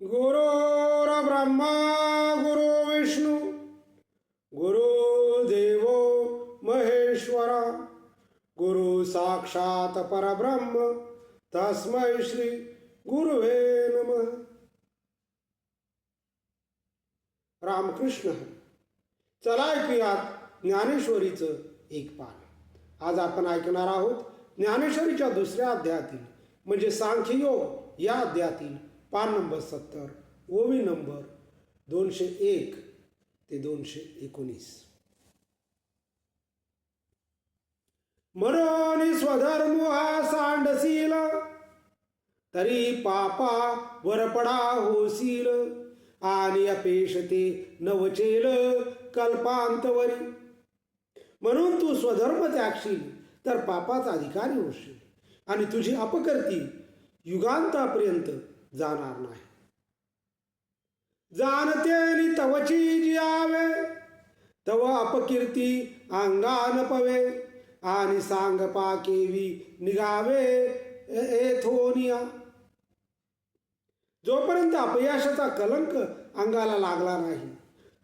गुरुर ब्रह्मा गुरु विष्णू गुरु देवो महेश्वरा गुरु साक्षात परब्रह्म तस्मै श्री गुरुवे नम। रामकृष्ण चला ऐकूयात ज्ञानेश्वरीचं एक पान. आज आपण ऐकणार आहोत ज्ञानेश्वरीच्या दुसऱ्या अध्यायातील म्हणजे सांख्ययोग या अध्यायातील पान नंबर सत्तर ओवी नंबर दोनशे एक ते दोनशे एकोणीस. मरोनी स्वधर्म हा सांडसील तरी पापा वरपडा होसील आणि अपेक्षते नवचेल कल्पांतवरी. म्हणून तू स्वधर्म त्यागशील तर पापाचा अधिकारी होशील आणि तुझी अपकर्ती युगांतापर्यंत जाणार नाही. जाणते आणि तवची जी आवे तव अपकीर्ती अंगान पवे आणि सांग पाकेवी निघावे एथोनिया जोपर्यंत अपयशाचा कलंक अंगाला लागला नाही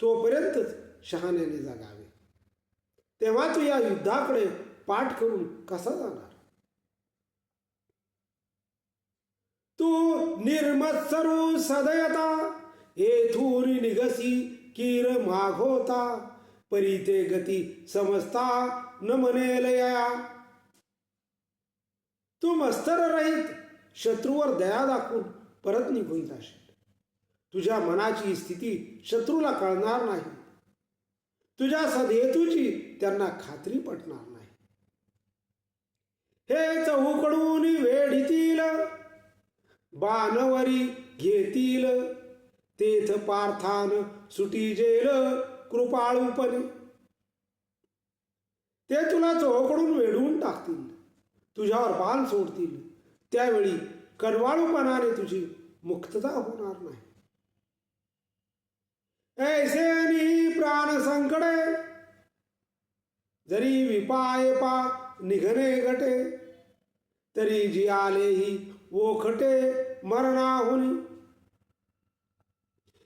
तोपर्यंतच शहाण्याने जगावे. तेव्हा तू या युद्धाकडे पाठ करून कसा जाणार? तू निर्मत्सरू सदयता येथूरी निघसी कीर माघोता परी गती समजता न म्हणेलया तू मस्तर रहित शत्रूवर दया दाखवून परत निघून जाशील. तुझ्या मनाची स्थिती शत्रूला कळणार नाही. तुझ्या सदहेतूची त्यांना खात्री पटणार नाही. हे चहूकडून वेढितील बाणवरी घेतील. तेथ पार्थान सुटी जेल कृपाळूपणे ते तुला चोहकडून वेढून टाकतील. तुझ्यावर बाण सोडतील. त्यावेळी कडवाळूपणाने तुझी मुक्तता होणार नाही. ऐसे प्राण संकडे जरी विपाय पा निघणे घटे तरी जी आलेही ओखटे मरणाहुनी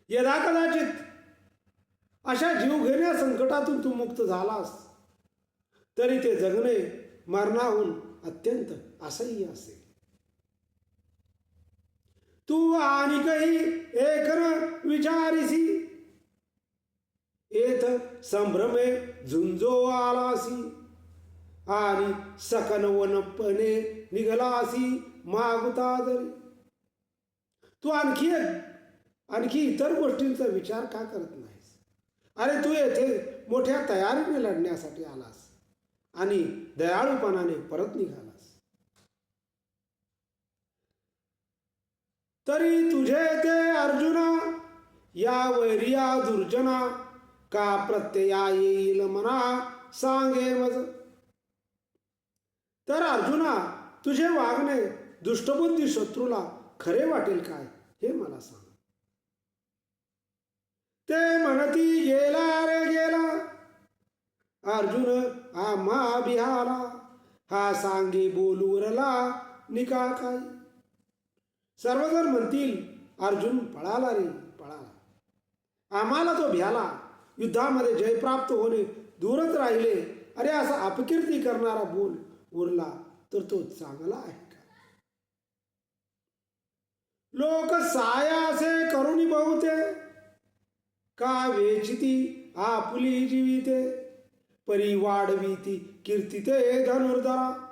यदा कदाचित अशा जीवघेण्या संकटातून तू मुक्त झालास तरी ते जगणे मरणाहून अत्यंत असह्य असेल. तू आणि काही एकर विचारिसी येथ संभ्रमे झुंजो आलासी. आणि सकनवनपणे निघाला निघलासी मागुता जरी तू आणखी आणखी इतर गोष्टींचा विचार का करत नाहीस? अरे तू येथे मोठ्या तयारीने लढण्यासाठी आलास आणि दयाळूपणाने परत निघालास. तरी तुझे ते अर्जुना या वैरिया दुर्जना का प्रत्यया येईल मना सांगे मज तर अर्जुना तुझे वागणे दुष्टबुद्धी शत्रूला खरे वाटेल काय हे मला सांग. ते म्हणती गेला रे गेला. अर्जुन आम्हा बिहाला हा सांगे बोलूरला निका काय. सर्वजण म्हणतील अर्जुन पळाला रे पळाला. आम्हाला तो भ्याला युद्धामध्ये जय प्राप्त होणे दूरच राहिले. अरे असा अपकीर्ती करणारा बोल उरला तर तो चांगला आहे का? लोक सायासे करुणी बहुते का वेचिती आपुली जीविते? परी वाढविती कीर्तिते धनुर्धरा.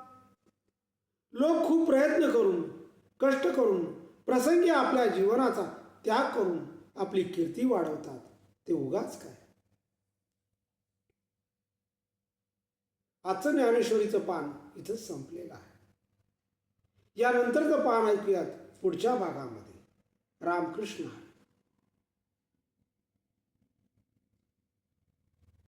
लोक खूप प्रयत्न करून कष्ट करून प्रसंगी आपल्या जीवनाचा त्याग करून आपली कीर्ती वाढवतात. ते उगाच काय? आजचं ज्ञानेश्वरीचं पान इथं संपलेलं आहे. यानंतरचं पान ऐकूयात पुढच्या भागामध्ये. रामकृष्ण